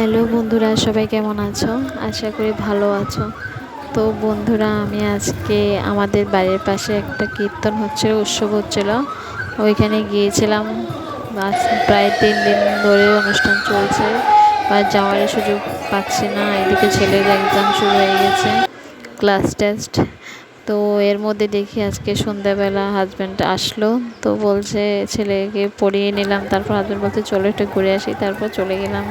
Hello বন্ধুরা, সবাই কেমন আছো? আশা করি ভালো আছো। তো বন্ধুরা, আমি আজকে আমাদের বাড়ির পাশে একটা কীর্তন হচ্ছিল উৎসব হচ্ছিল। ওইখানে গিয়েছিলাম। প্রায় তিন দিন ধরে অনুষ্ঠান চলছে। বা যাওয়ার সুযোগ পাচ্ছি না। এদিকে ছেলের এক্সাম শুরু হয়ে গেছে। ক্লাস টেস্ট তো এর মধ্যে দেখি আজকে সন্ধ্যাবেলা হাজব্যান্ড আসলো, তো বলছে ছেলেকে পড়িয়ে নিলাম, তারপর হাজব্যান্ড বলছে, চলো একটু ঘুরে আসি। তারপর চলে গেলাম।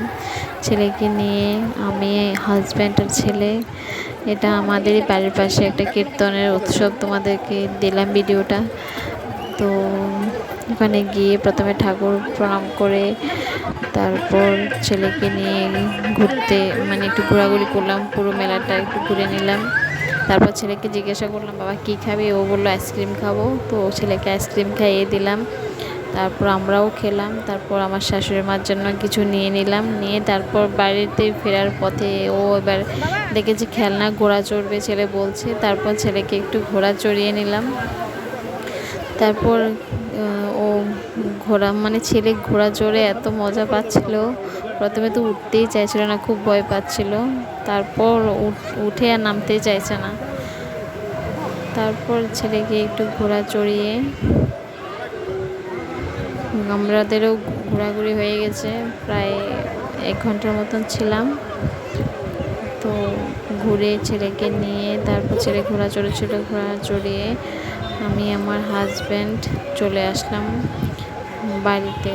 ছেলেকে নিয়ে আমি হাজব্যান্ড আর ছেলে, এটা আমাদেরই বাড়ির পাশে একটা কীর্তনের উৎসব তোমাদেরকে দিলাম ভিডিওটা। তো ওখানে গিয়ে প্রথমে ঠাকুর প্রণাম করে, তারপর ছেলেকে নিয়ে ঘুরতে মানে একটু ঘোরাঘুরি করলাম, পুরো মেলাটা একটু ঘুরে নিলাম। তারপর ছেলেকে জিজ্ঞাসা করলাম, বাবা, কী খাবে? ও বলল, আইসক্রিম খাব। তো ছেলেকে আইসক্রিম খাইয়ে দিলাম। তারপর আমরাও খেলাম। তারপর আমার শাশুড়ি মার জন্য কিছু নিয়ে নিলাম। নিয়ে তারপর বাড়িতে ফেরার পথে ও এবার দেখেছে খেলনা ঘোড়া চড়বে ছেলে বলছে। তারপর ছেলেকে একটু ঘোড়া চড়িয়ে নিলাম। তারপর, ও ঘোড়া মানে ছেলে ঘোড়া চড়ে এত মজা পাচ্ছিল। প্রথমে তো উঠতেই চাইছিল না, খুব ভয় পাচ্ছিল। তারপর উঠে আর নামতেই চাইছে না। তারপর ছেলেকে একটু ঘোড়া চড়িয়ে আমরাদেরও ঘোরাঘুরি হয়ে গেছে, প্রায় এক ঘণ্টার মতন ছিলাম। তো ঘুরে ছেলেকে নিয়ে তারপর ছেলে ঘোড়া চড়েছিল, ঘোড়া চড়িয়ে আমি আমার হাজব্যান্ড চলে আসলাম বাড়িতে।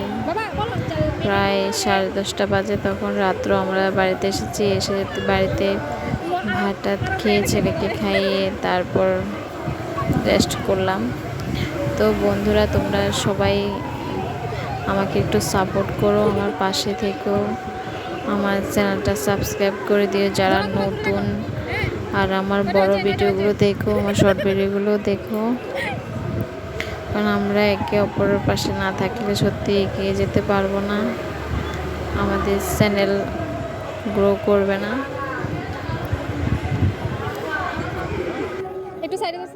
প্রায় সাড়ে দশটা বাজে তখন রাত্র আমরা বাড়িতে এসেছি, এসে বাড়িতে ভাত টাত খেয়ে ছেলেকে খাইয়ে তারপর রেস্ট করলাম। তো বন্ধুরা, তোমরা সবাই আমাকে একটু সাপোর্ট করো, আমার পাশে থেকো, আমার চ্যানেলটা সাবস্ক্রাইব করে দিও, যারা নতুন আর আমার বড় ভিডিওগুলো দেখো, আমার শর্ট ভিডিওগুলো দেখো। কারণ আমরা একে অপরের পাশে না থাকলে সত্যি এগিয়ে যেতে পারব না। আমাদের চ্যানেল গ্রো করবে না। একটু সাইডে কত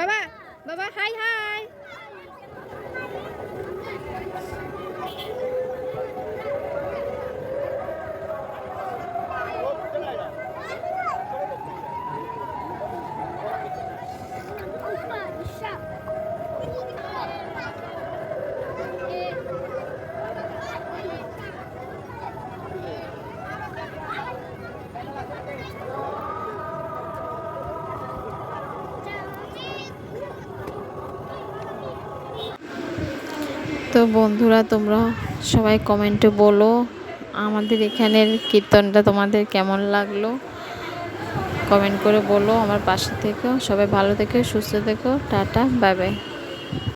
না কত থাক বাবা বাবা হাই তো বন্ধুরা, তোমরা সবাই কমেন্টে বলো আমাদের এখানের কীর্তনটা তোমাদের কেমন লাগল। কমেন্ট করে বলো আমার পাশে থেকো সবাই ভালো থেকো, সুস্থ থেকো। Tata bye bye